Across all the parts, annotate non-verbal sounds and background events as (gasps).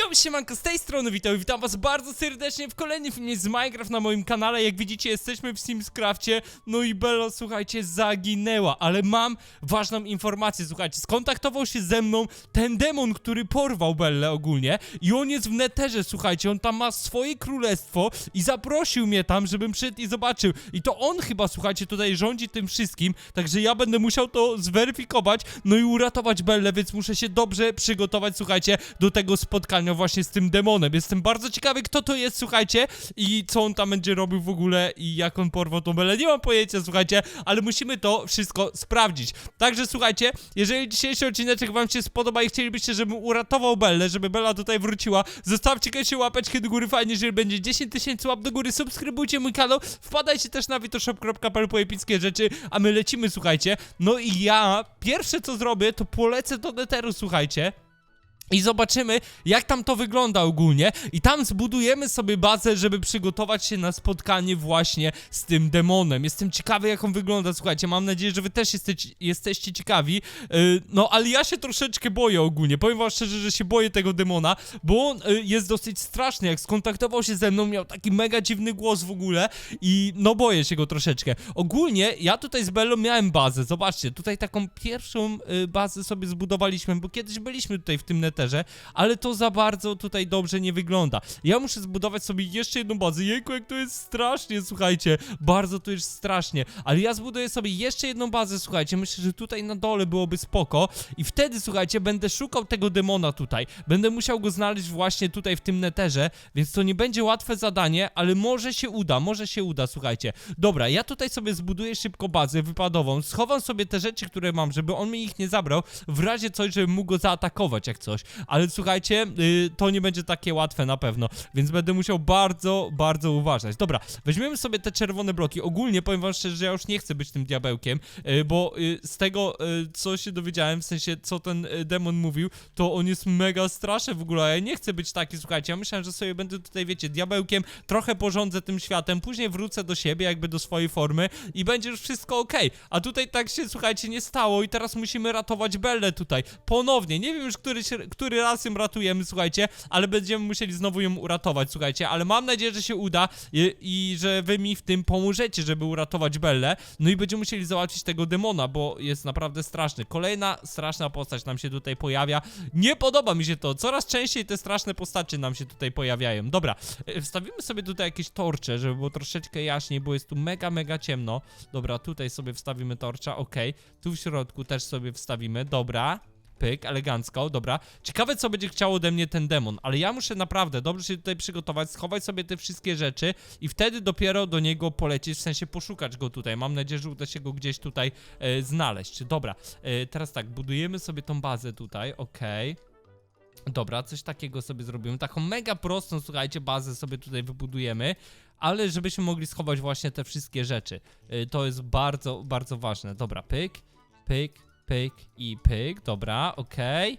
Yo, siemanko, z tej strony witam, witam was bardzo serdecznie w kolejnym filmie z Minecraft na moim kanale. Jak widzicie, jesteśmy w Simscrafcie No i Bello, słuchajcie, zaginęła Ale mam ważną informację, słuchajcie. Skontaktował się ze mną ten demon, który porwał Bellę ogólnie I on jest w neterze, słuchajcie. On tam ma swoje królestwo I zaprosił mnie tam, żebym przyszedł i zobaczył. I to on chyba, słuchajcie, tutaj rządzi tym wszystkim Także ja będę musiał to zweryfikować No i uratować Bellę, więc muszę się dobrze przygotować, słuchajcie Do tego spotkania właśnie z tym demonem. Jestem bardzo ciekawy, kto to jest, słuchajcie I co on tam będzie robił w ogóle I jak on porwał tą Bellę Nie mam pojęcia, słuchajcie Ale musimy to wszystko sprawdzić. Także słuchajcie, jeżeli dzisiejszy odcineczek wam się spodoba I chcielibyście, żebym uratował Bellę Żeby Bella tutaj wróciła Zostawcie koniecznie łapeczkę do góry, fajnie, jeżeli będzie 10 tysięcy łap do góry. Subskrybujcie mój kanał. Wpadajcie też na witoshop.pl po epickie rzeczy A my lecimy, słuchajcie. No i ja, pierwsze co zrobię To polecę do Netheru, słuchajcie i zobaczymy, jak tam to wygląda ogólnie. I tam zbudujemy sobie bazę, żeby przygotować się na spotkanie właśnie z tym demonem. Jestem ciekawy, jak on wygląda. Słuchajcie, mam nadzieję, że wy też jesteście, jesteście ciekawi. Yy, no, ale ja się troszeczkę boję ogólnie. Powiem wam szczerze, że się boję tego demona, bo on yy, jest dosyć straszny. Jak skontaktował się ze mną, miał taki mega dziwny głos w ogóle. I no, boję się go troszeczkę. Ogólnie, ja tutaj z Bellą miałem bazę. Zobaczcie, tutaj taką pierwszą yy, bazę sobie zbudowaliśmy, bo kiedyś byliśmy tutaj w tym ale to za bardzo tutaj dobrze nie wygląda. Ja muszę zbudować sobie jeszcze jedną bazę. Jejku, jak to jest strasznie, słuchajcie. Bardzo to jest strasznie. Ale ja zbuduję sobie jeszcze jedną bazę, słuchajcie. Myślę, że tutaj na dole byłoby spoko. I wtedy, słuchajcie, będę szukał tego demona tutaj. Będę musiał go znaleźć właśnie tutaj w tym neterze, więc to nie będzie łatwe zadanie, ale może się uda, może się uda, słuchajcie. Dobra, ja tutaj sobie zbuduję szybko bazę wypadową. Schowam sobie te rzeczy, które mam, żeby on mi ich nie zabrał. W razie coś, żebym mógł go zaatakować jak coś ale słuchajcie, yy, to nie będzie takie łatwe na pewno, więc będę musiał bardzo, bardzo uważać. Dobra, weźmiemy sobie te czerwone bloki. Ogólnie powiem wam szczerze, że ja już nie chcę być tym diabełkiem, yy, bo yy, z tego, co się dowiedziałem, w sensie, co ten demon mówił, to on jest mega straszny w ogóle, ja nie chcę być taki, słuchajcie, ja myślałem, że sobie będę tutaj, wiecie, diabełkiem, trochę porządzę tym światem, później wrócę do siebie, jakby do swojej formy i będzie już wszystko ok. A tutaj tak się, słuchajcie, nie stało i teraz musimy ratować Bellę tutaj, ponownie, nie wiem już, który, który raz ją ratujemy, słuchajcie, ale będziemy musieli znowu ją uratować, słuchajcie, ale mam nadzieję, że się uda i, i że wy mi w tym pomożecie, żeby uratować Bellę, no i będziemy musieli załatwić tego demona, bo jest naprawdę straszny. Kolejna straszna postać nam się tutaj pojawia, nie podoba mi się to, coraz częściej te straszne postacie nam się tutaj pojawiają. Dobra, e, wstawimy sobie tutaj jakieś torcze, żeby było troszeczkę jaśniej, bo jest tu mega, mega ciemno. Dobra, tutaj sobie wstawimy torcza, okej, tu w środku też sobie wstawimy, dobra. Pyk, elegancko, dobra. Ciekawe, co będzie chciał ode mnie ten demon, ale ja muszę naprawdę dobrze się tutaj przygotować, schować sobie te wszystkie rzeczy i wtedy dopiero do niego polecieć, w sensie poszukać go tutaj. Mam nadzieję, że uda się go gdzieś tutaj e, znaleźć. Dobra, e, teraz tak, budujemy sobie tą bazę tutaj, okej. Dobra, coś takiego sobie zrobimy. Taką mega prostą, słuchajcie, bazę sobie tutaj wybudujemy, ale żebyśmy mogli schować właśnie te wszystkie rzeczy. E, to jest bardzo, bardzo ważne. Dobra, pyk, pyk, pyk i pyk, dobra, okej,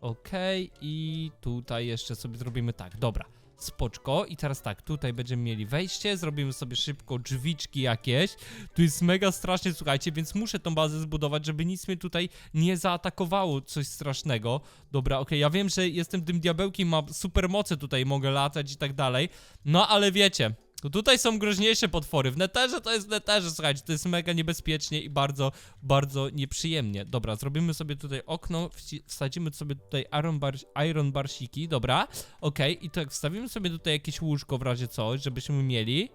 okej i tutaj jeszcze sobie zrobimy tak, dobra, spoczko. I teraz tak, tutaj będziemy mieli wejście, zrobimy sobie szybko drzwiczki jakieś, tu jest mega strasznie, słuchajcie, więc muszę tą bazę zbudować, żeby nic mnie tutaj nie zaatakowało, coś strasznego, dobra, okej, ja wiem, że jestem tym diabełkiem, mam super moce tutaj, mogę latać i tak dalej, no ale wiecie, to tutaj są groźniejsze potwory. W neterze to jest w neterze, słuchajcie, to jest mega niebezpiecznie i bardzo, bardzo nieprzyjemnie. Dobra, zrobimy sobie tutaj okno, wsadzimy sobie tutaj iron, bar iron barsiki, dobra, okej, i tak wstawimy sobie tutaj jakieś łóżko w razie coś, żebyśmy mieli,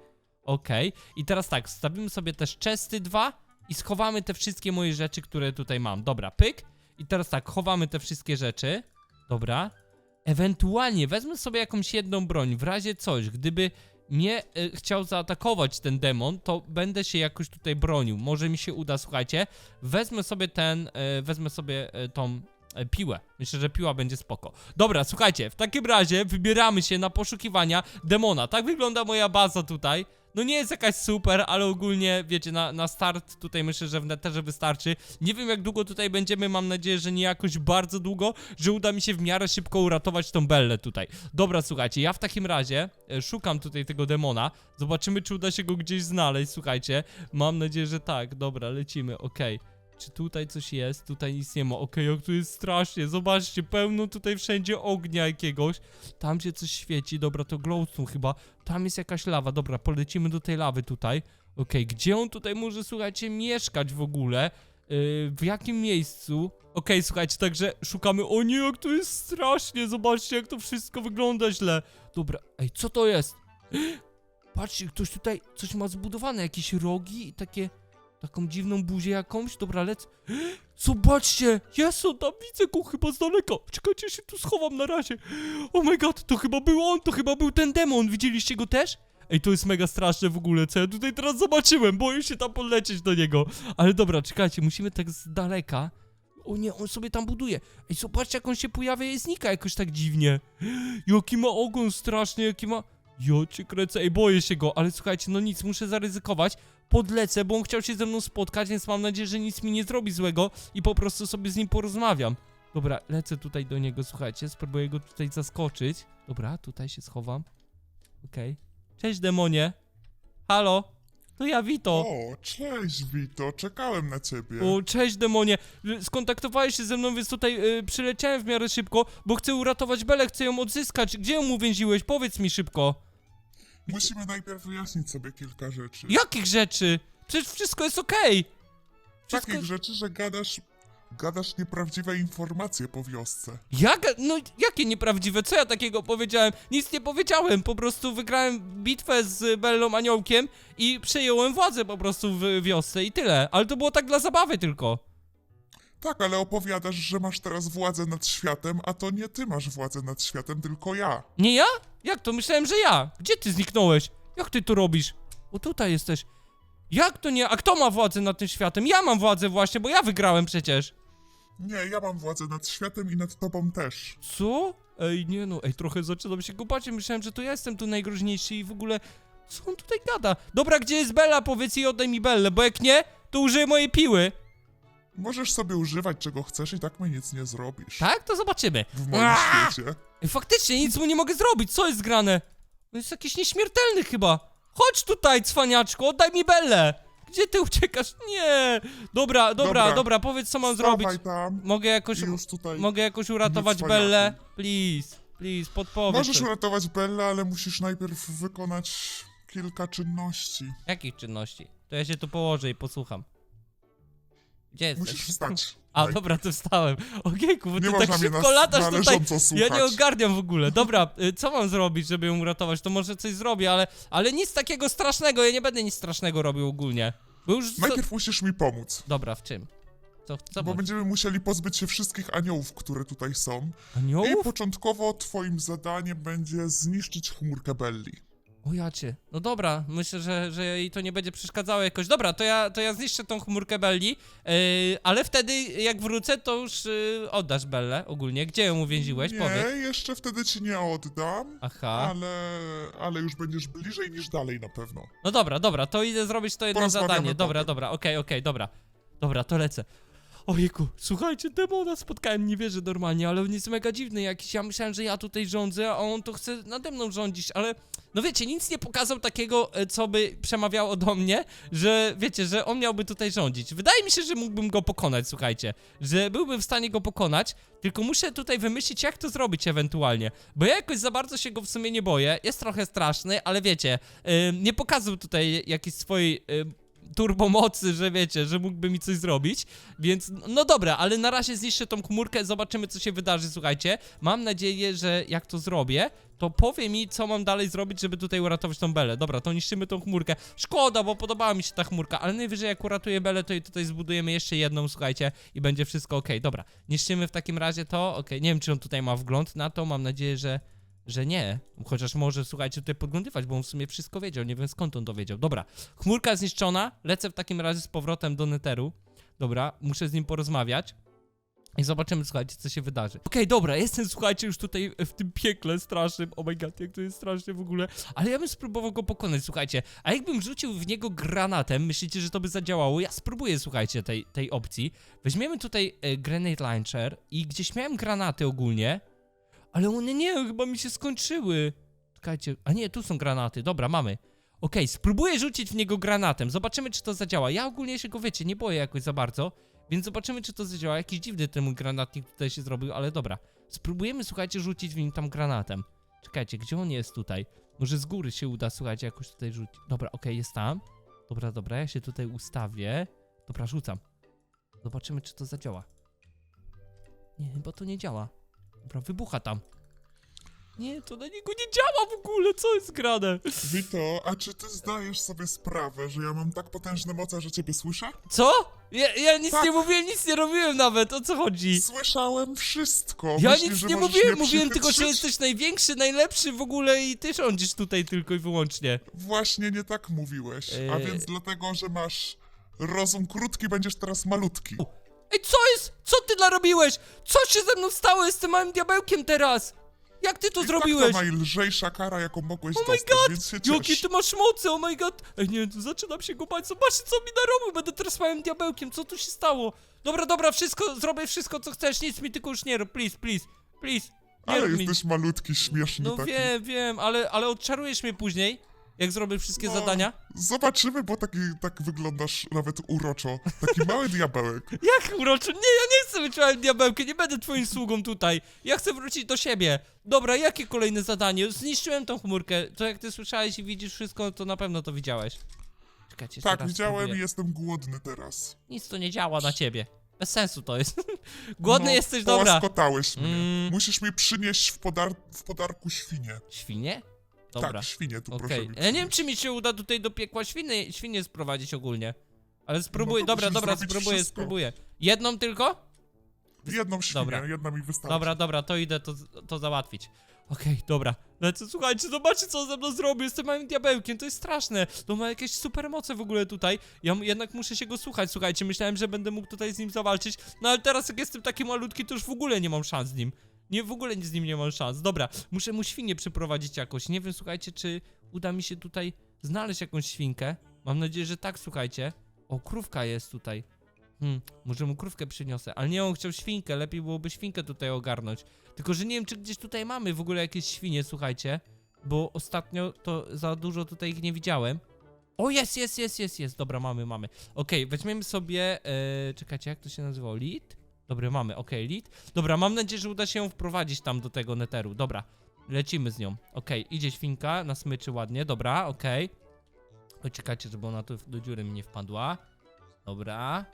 okej, i teraz tak, wstawimy sobie też chesty dwa i schowamy te wszystkie moje rzeczy, które tutaj mam. Dobra, pyk, i teraz tak, chowamy te wszystkie rzeczy, dobra, ewentualnie wezmę sobie jakąś jedną broń, w razie coś, gdyby mnie e, chciał zaatakować ten demon, to będę się jakoś tutaj bronił. Może mi się uda, słuchajcie. Wezmę sobie ten, e, wezmę sobie e, tą piłę. Myślę, że piła będzie spoko. Dobra, słuchajcie, w takim razie wybieramy się na poszukiwania demona. Tak wygląda moja baza tutaj. No nie jest jakaś super, ale ogólnie, wiecie, na, na start tutaj myślę, że w neterze wystarczy. Nie wiem jak długo tutaj będziemy, mam nadzieję, że nie jakoś bardzo długo, że uda mi się w miarę szybko uratować tą Bellę tutaj. Dobra, słuchajcie, ja w takim razie e, szukam tutaj tego demona. Zobaczymy, czy uda się go gdzieś znaleźć, słuchajcie. Mam nadzieję, że tak. Dobra, lecimy, okej. Czy tutaj coś jest? Tutaj nic nie ma. Okej, jak tu jest strasznie. Zobaczcie, pełno tutaj wszędzie ognia jakiegoś. Tam się coś świeci. Dobra, to glowstone chyba. Tam jest jakaś lawa. Dobra, polecimy do tej lawy tutaj. Okej, gdzie on tutaj może, słuchajcie, mieszkać w ogóle? Yy, w jakim miejscu? Okej, słuchajcie, także szukamy. O nie, jak to jest strasznie. Zobaczcie, jak to wszystko wygląda źle. Dobra, ej, co to jest? (gasps) Patrzcie, ktoś tutaj coś ma zbudowane, jakieś rogi i takie, taką dziwną buzię jakąś. Dobra, lec. Zobaczcie, jest on tam, widzę go chyba z daleka. Czekajcie, się tu schowam na razie. Oh my god, to chyba był on, to chyba był ten demon. Widzieliście go też? Ej, to jest mega straszne w ogóle, co ja tutaj teraz zobaczyłem. Boję się tam podlecieć do niego. Ale dobra, czekajcie, musimy tak z daleka. O nie, on sobie tam buduje. Ej, zobaczcie, jak on się pojawia i znika jakoś tak dziwnie. Jaki ma ogon strasznie, jaki ma... Ja cię ej, boję się go, ale słuchajcie, no nic, muszę zaryzykować. Podlecę, bo on chciał się ze mną spotkać, więc mam nadzieję, że nic mi nie zrobi złego i po prostu sobie z nim porozmawiam. Dobra, lecę tutaj do niego, słuchajcie, spróbuję go tutaj zaskoczyć. Dobra, tutaj się schowam. Okej. Cześć, demonie. Halo? To ja, Wito. O, cześć Wito, czekałem na ciebie. O, cześć demonie. Skontaktowałeś się ze mną, więc tutaj y, przyleciałem w miarę szybko, bo chcę uratować Belę, chcę ją odzyskać. Gdzie ją uwięziłeś? Powiedz mi szybko. Musimy najpierw wyjaśnić sobie kilka rzeczy. Jakich rzeczy? Przecież wszystko jest okej. Wszystko... Takich rzeczy, że gadasz, gadasz nieprawdziwe informacje po wiosce. Jak? No jakie nieprawdziwe? Co ja takiego powiedziałem? Nic nie powiedziałem. Po prostu wygrałem bitwę z Bellą Aniołkiem i przejąłem władzę po prostu w wiosce i tyle. Ale to było tak dla zabawy tylko. Tak, ale opowiadasz, że masz teraz władzę nad światem, a to nie ty masz władzę nad światem, tylko ja. Nie ja? Jak to? Myślałem, że ja. Gdzie ty zniknąłeś? Jak ty to robisz? O tutaj jesteś. Jak to nie? A kto ma władzę nad tym światem? Ja mam władzę właśnie, bo ja wygrałem przecież. Nie, ja mam władzę nad światem i nad tobą też. Co? Ej, nie no, ej, trochę zaczynam się go bać. Myślałem, że to ja jestem tu najgroźniejszy i w ogóle... Co on tutaj gada? Dobra, gdzie jest Bella? Powiedz jej, oddaj mi Bellę, bo jak nie, to użyję mojej piły. Możesz sobie używać czego chcesz i tak mi nic nie zrobisz. Tak? To zobaczymy. W moim Aaa! świecie. Faktycznie, nic mu nie mogę zrobić. Co jest grane? On jest jakiś nieśmiertelny chyba. Chodź tutaj, cwaniaczku, oddaj mi Bellę. Gdzie ty uciekasz? Nie. Dobra, dobra, dobra, Dobra. powiedz, co mam Stawaj zrobić. tam Mogę jakoś, i już tutaj. mogę jakoś uratować cwaniaku. Bellę? Please, please, podpowiedz. Możesz coś. uratować Bellę, ale musisz najpierw wykonać kilka czynności. Jakich czynności? To ja się tu położę i posłucham. Gdzie jesteś? Musisz wstać. A, dobra, to wstałem. Ojejku, bo Nie ty można tak mnie szybko na, latasz tutaj. należąco słuchać. Ja nie ogarniam w ogóle. Dobra, (laughs) y, co mam zrobić, żeby ją uratować? To może coś zrobię, ale, ale nic takiego strasznego. Ja nie będę nic strasznego robił ogólnie. Bo już... Co... Najpierw musisz mi pomóc, Dobra, w czym? Co, co bo będziemy musieli pozbyć się wszystkich aniołów, które tutaj są. I Aniołów? początkowo twoim zadaniem będzie zniszczyć chmurkę Belli. O jacie. No dobra, myślę, że, że jej to nie będzie przeszkadzało jakoś. Dobra, to ja, to ja zniszczę tą chmurkę Belli, yy, ale wtedy jak wrócę, to już yy, oddasz Bellę ogólnie. Gdzie ją uwięziłeś? Nie, Powiedz. jeszcze wtedy ci nie oddam, Aha. ale, ale już będziesz bliżej niż dalej na pewno. No dobra, dobra, to idę zrobić to jedno Porozmawiamy zadanie. Dobra, potem. dobra, okej, okej, dobra. Dobra, to lecę. Ojejku, słuchajcie, demona spotkałem, nie wierzę normalnie, ale on jest mega dziwny jakiś. Ja myślałem, że ja tutaj rządzę, a on to chce nade mną rządzić, ale no wiecie, nic nie pokazał takiego, e, co by przemawiało do mnie, że wiecie, że on miałby tutaj rządzić. Wydaje mi się, że mógłbym go pokonać, słuchajcie, że byłbym w stanie go pokonać, tylko muszę tutaj wymyślić, jak to zrobić ewentualnie, bo ja jakoś za bardzo się go w sumie nie boję, jest trochę straszny, ale wiecie, e, nie pokazał tutaj jakiejś swojej e, turbomocy, że wiecie, że mógłby mi coś zrobić, więc no dobra, ale na razie zniszczę tą chmurkę, zobaczymy co się wydarzy, słuchajcie. Mam nadzieję, że jak to zrobię, to powie mi, co mam dalej zrobić, żeby tutaj uratować tą Belę. Dobra, to niszczymy tą chmurkę. Szkoda, bo podobała mi się ta chmurka, ale najwyżej jak uratuję Belę, to i tutaj zbudujemy jeszcze jedną, słuchajcie, i będzie wszystko ok. Dobra, niszczymy w takim razie to, ok, nie wiem, czy on tutaj ma wgląd na to, mam nadzieję, że że nie. Chociaż może, słuchajcie, tutaj podglądywać, bo on w sumie wszystko wiedział. Nie wiem skąd on to wiedział. Dobra, chmurka zniszczona. Lecę w takim razie z powrotem do Netheru. Dobra, muszę z nim porozmawiać. I zobaczymy, słuchajcie, co się wydarzy. Okej, dobra, jestem, słuchajcie, już tutaj w tym piekle strasznym. Oh my god, jak to jest strasznie w ogóle. Ale ja bym spróbował go pokonać, słuchajcie. A jakbym rzucił w niego granatem, myślicie, że to by zadziałało? Ja spróbuję, słuchajcie, tej, tej opcji. Weźmiemy tutaj e, grenade launcher i gdzieś miałem granaty ogólnie. Ale one nie, chyba mi się skończyły. Czekajcie, a nie, tu są granaty, dobra, mamy. Okej, spróbuję rzucić w niego granatem, zobaczymy czy to zadziała. Ja ogólnie się go, wiecie, nie boję jakoś za bardzo, Więc zobaczymy, czy to zadziała. Jakiś dziwny ten mój granatnik tutaj się zrobił, ale dobra. Spróbujemy, słuchajcie, rzucić w nim tam granatem. Czekajcie, gdzie on jest tutaj? Może z góry się uda, słuchajcie, jakoś tutaj rzucić. Dobra, okej, jest tam. Dobra, dobra, ja się tutaj ustawię. Dobra, rzucam. Zobaczymy, czy to zadziała. Nie, chyba to nie działa. Dobra, wybucha tam. Nie, to na niego nie działa w ogóle, co jest grane? Wito, a czy ty zdajesz sobie sprawę, że ja mam tak potężne moce, że ciebie słyszę? Co? Ja, ja nic Tak. nie mówiłem, nic nie robiłem nawet, o co chodzi? Słyszałem wszystko. Ja Myślisz, nic że nie możesz mówiłem, mnie mówiłem tylko, że przychytrzyć? jesteś największy, najlepszy w ogóle i ty rządzisz tutaj tylko i wyłącznie. Właśnie nie tak mówiłeś. A Eee. więc dlatego, że masz rozum krótki, będziesz teraz malutki. Ej, co jest? Co ty narobiłeś? Co się ze mną stało? Jestem małym diabełkiem teraz! Jak ty to I zrobiłeś? Tak to najlżejsza kara, jaką mogłeś Oh my dostać, god! więc się Jakie ciesz. ty masz moce, oh my god! Ej, nie, zaczynam się go bać, zobaczcie co mi narobił, będę teraz małym diabełkiem, co tu się stało? Dobra, dobra, wszystko, zrobię wszystko co chcesz, nic mi tylko już nie rób, please, please, please. Nie Ale rób mi. jesteś malutki, śmieszny No taki. wiem, wiem, ale, ale odczarujesz mnie później, jak zrobię wszystkie No, zadania. Zobaczymy, bo taki, tak wyglądasz nawet uroczo. Taki (laughs) mały diabełek. Jak uroczy? Nie, ja nie chcę być małym diabełkiem, nie będę twoim sługą tutaj. Ja chcę wrócić do siebie. Dobra, jakie kolejne zadanie? Zniszczyłem tą chmurkę. To jak ty słyszałeś i widzisz wszystko, to na pewno to widziałeś. Czekajcie, jeszcze Tak, raz widziałem spróbuję. i jestem głodny teraz. Nic to nie działa na ciebie. Bez sensu to jest. (laughs) Głodny no, jesteś, dobra. Połaskotałeś mnie. Mm. Musisz mi przynieść w, podar w podarku świnie. Świnie? Dobra. Tak, świnie tu proszę Okej. mi Ja nie wiem, przynieść. czy mi się uda tutaj do piekła świnie, świnie sprowadzić ogólnie. Ale spróbuję, No to dobra, dobra, zrobić spróbuję, wszystko. spróbuję. Jedną tylko? Jedną świnię, Dobra. jedna mi wystarczy. Dobra, dobra, to idę to, to załatwić. Okej, dobra. Lecę, słuchajcie, zobaczcie co on ze mną zrobił. Jestem małym diabełkiem, to jest straszne. To ma jakieś super moce w ogóle tutaj. Ja m- jednak muszę się go słuchać, słuchajcie. Myślałem, że będę mógł tutaj z nim zawalczyć. No ale teraz jak jestem taki malutki, to już w ogóle nie mam szans z nim. Nie, w ogóle z nim nie mam szans. Dobra, muszę mu świnię przyprowadzić jakoś. Nie wiem, słuchajcie, czy uda mi się tutaj znaleźć jakąś świnkę. Mam nadzieję, że tak, słuchajcie. O, krówka jest tutaj. Hmm, może mu krówkę przyniosę, ale nie, on chciał świnkę, lepiej byłoby świnkę tutaj ogarnąć. Tylko, że nie wiem, czy gdzieś tutaj mamy w ogóle jakieś świnie, słuchajcie, bo ostatnio to za dużo tutaj ich nie widziałem. O, jest, jest, jest, jest, jest, dobra, mamy, mamy. Okej, weźmiemy sobie, e, czekajcie, jak to się nazywało, lit? Dobra, mamy, okej, lit. Dobra, mam nadzieję, że uda się ją wprowadzić tam do tego neteru, dobra. Lecimy z nią. Okej, idzie świnka na smyczy ładnie, dobra. Okay. Czekajcie, żeby ona tu do dziury mi nie wpadła. Dobra.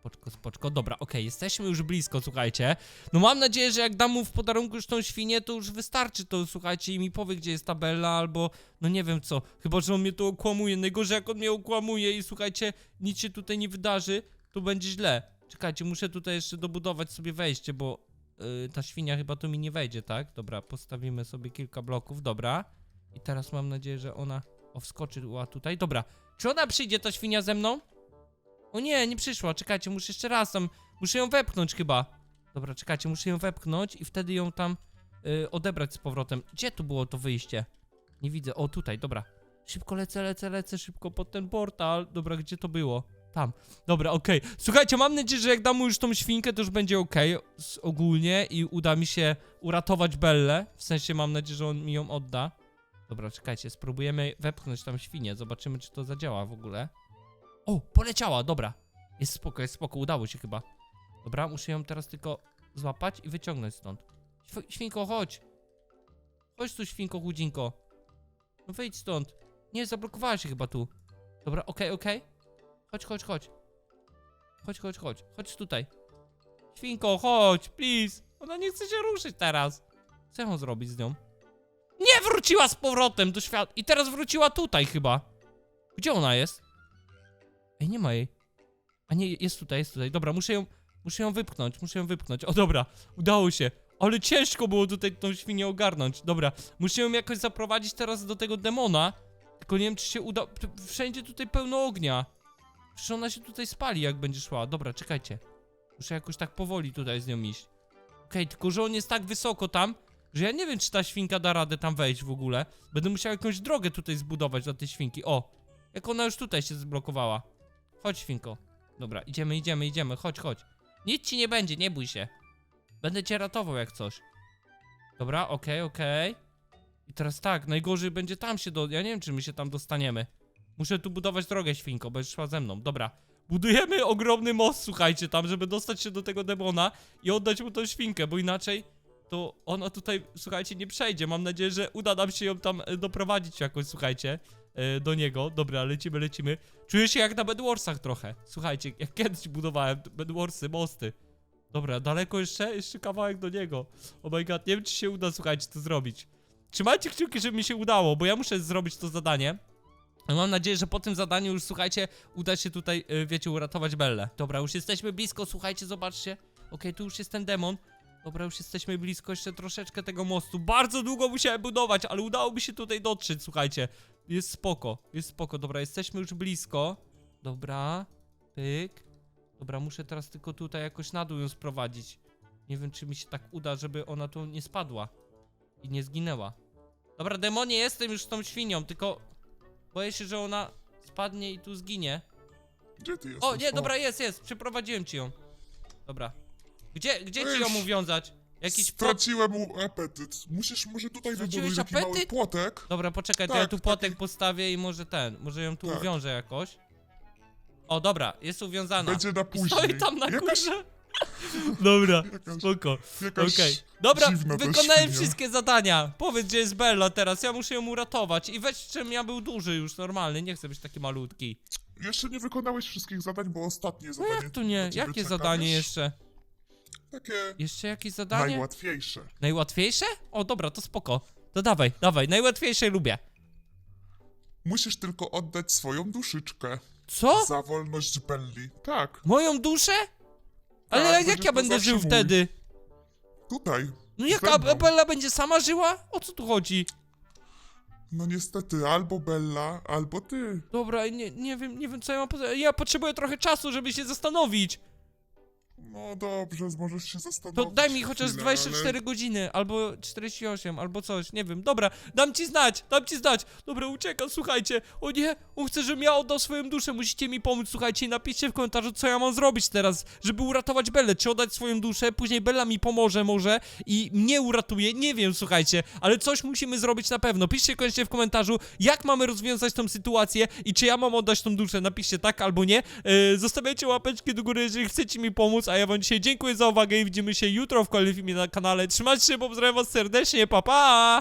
Spoczko, spoczko. Dobra, okej, jesteśmy już blisko, słuchajcie. No mam nadzieję, że jak dam mu w podarunku już tą świnię, to już wystarczy to, słuchajcie, i mi powie, gdzie jest tabela, albo no nie wiem co. Chyba, że on mnie tu okłamuje. Najgorzej, jak on mnie okłamuje i słuchajcie, nic się tutaj nie wydarzy, to będzie źle. Czekajcie, muszę tutaj jeszcze dobudować sobie wejście, bo yy, ta świnia chyba tu mi nie wejdzie, tak? Dobra, postawimy sobie kilka bloków, dobra. I teraz mam nadzieję, że ona o, wskoczyła tutaj. Dobra, czy ona przyjdzie, ta świnia ze mną? O nie, nie przyszła, czekajcie, muszę jeszcze raz tam, muszę ją wepchnąć chyba. Dobra, czekajcie, muszę ją wepchnąć i wtedy ją tam y, odebrać z powrotem. Gdzie tu było to wyjście? Nie widzę, o tutaj, dobra. Szybko lecę, lecę, lecę, szybko pod ten portal. Dobra, gdzie to było? Tam. Dobra, okej. Słuchajcie, mam nadzieję, że jak dam mu już tą świnkę, to już będzie okej ogólnie i uda mi się uratować Bellę. W sensie mam nadzieję, że on mi ją odda. Dobra, czekajcie, spróbujemy wepchnąć tam świnię, zobaczymy, czy to zadziała w ogóle. O, poleciała, dobra. Jest spoko, jest spoko, udało się chyba. Dobra, muszę ją teraz tylko złapać i wyciągnąć stąd. Św- świnko, chodź. Chodź tu, świnko, chudzinko. No wyjdź stąd. Nie, zablokowała się chyba tu. Dobra, okej, okej. Chodź, chodź, chodź. Chodź, chodź, chodź. Chodź tutaj. Świnko, chodź, please. Ona nie chce się ruszyć teraz. Co mam zrobić z nią? Nie wróciła z powrotem do świata. I teraz wróciła tutaj chyba. Gdzie ona jest? Ej, nie ma jej. A nie, jest tutaj, jest tutaj. Dobra, muszę ją, muszę ją wypchnąć, muszę ją wypchnąć. O, dobra, udało się. Ale ciężko było tutaj tą świnię ogarnąć. Dobra, muszę ją jakoś zaprowadzić teraz do tego demona. Tylko nie wiem, czy się uda. Wszędzie tutaj pełno ognia. Przecież ona się tutaj spali, jak będzie szła. Dobra, czekajcie. Muszę jakoś tak powoli tutaj z nią iść. Okej, tylko że on jest tak wysoko tam, że ja nie wiem, czy ta świnka da radę tam wejść w ogóle. Będę musiał jakąś drogę tutaj zbudować dla tej świnki. O, jak ona już tutaj się zblokowała. Chodź, świnko. Dobra, idziemy, idziemy, idziemy. Chodź, chodź. Nic ci nie będzie, nie bój się. Będę cię ratował jak coś. Dobra, okej, okej. I teraz tak, najgorzej będzie tam się do... Ja nie wiem, czy my się tam dostaniemy. Muszę tu budować drogę, świnko, będziesz szła ze mną. Dobra, Budujemy ogromny most, słuchajcie, tam, żeby dostać się do tego demona i oddać mu tą świnkę, bo inaczej to ona tutaj, słuchajcie, nie przejdzie. Mam nadzieję, że uda nam się ją tam e, doprowadzić jakoś, słuchajcie, e, do niego. Dobra, lecimy, lecimy. Czuję się jak na Bedwarsach trochę. Słuchajcie, jak kiedyś budowałem Bedwarsy, mosty. Dobra, daleko jeszcze? Jeszcze kawałek do niego. Oh my god, nie wiem, czy się uda, słuchajcie, to zrobić. Trzymajcie kciuki, żeby mi się udało, bo ja muszę zrobić to zadanie. Mam nadzieję, że po tym zadaniu już, słuchajcie, uda się tutaj, y, wiecie, uratować Bellę. Dobra, już jesteśmy blisko, słuchajcie, zobaczcie. Okej, tu już jest ten demon. Dobra, już jesteśmy blisko jeszcze troszeczkę tego mostu. Bardzo długo musiałem budować, ale udało mi się tutaj dotrzeć, słuchajcie. Jest spoko, jest spoko. Dobra, jesteśmy już blisko. Dobra, pyk. Dobra, muszę teraz tylko tutaj jakoś na dół ją sprowadzić. Nie wiem, czy mi się tak uda, żeby ona tu nie spadła. I nie zginęła. Dobra, demonie, jestem już z tą świnią, tylko boję się, że ona spadnie i tu zginie. Gdzie ty jesteś? O, nie, dobra, jest, jest, przyprowadziłem ci ją. Dobra. Gdzie, gdzie ci ją Weź. uwiązać? Jakiś płot... Straciłem mu apetyt. Musisz może tutaj Straciłeś wybudować taki mały apetyt? płotek. Dobra, poczekaj, to Tak, ja tu taki- płotek postawię i może ten, może ją tu Tak. uwiążę jakoś. O, dobra, jest uwiązana. Będzie na I później. stoi tam na Jakaś- górze. Dobra, spoko. Jakaś Okej. Dobra, dziwna ta wykonałem świnia. wszystkie zadania. Powiedz, gdzie jest Bella teraz, ja muszę ją uratować. I weź, czym ja był duży już, normalny, nie chcę być taki malutki. Jeszcze nie wykonałeś wszystkich zadań, bo ostatnie No zadanie... jak tu nie? ciebie Jakie czeka, zadanie wiesz? jeszcze? Takie Jeszcze jakieś zadanie? najłatwiejsze. Najłatwiejsze? O, dobra, to spoko. To dawaj, dawaj, najłatwiejsze lubię. Musisz tylko oddać swoją duszyczkę Co? za wolność Belli. Tak, Moją duszę? Ale Tak, jak ja to będę zawsze żył mój. wtedy? tutaj. No ze mną. Bella będzie sama żyła? O co tu chodzi? No niestety, albo Bella, albo ty. Dobra, nie, nie wiem, nie wiem co ja mam poza... Ja potrzebuję trochę czasu, żeby się zastanowić. No dobrze, możesz się To zastanowić. daj mi chociaż chwilę, 24 ale... godziny, albo 48, albo coś, nie wiem. Dobra, dam ci znać, dam ci znać. Dobra, uciekam, słuchajcie. O nie, on chce, żebym ja oddał swoją duszę. Musicie mi pomóc, słuchajcie, napiszcie w komentarzu, co ja mam zrobić teraz, żeby uratować Bellę. Czy oddać swoją duszę, później Bella mi pomoże może i mnie uratuje, nie wiem, słuchajcie, ale coś musimy zrobić na pewno. Piszcie koniecznie w komentarzu, jak mamy rozwiązać tą sytuację i czy ja mam oddać tą duszę. Napiszcie tak albo nie. Yy, zostawiajcie łapeczki do góry, jeżeli chcecie mi pomóc, a ja wam dzisiaj dziękuję za uwagę i widzimy się jutro w kolejnym filmie na kanale. Trzymajcie się, pozdrawiam was serdecznie, pa pa!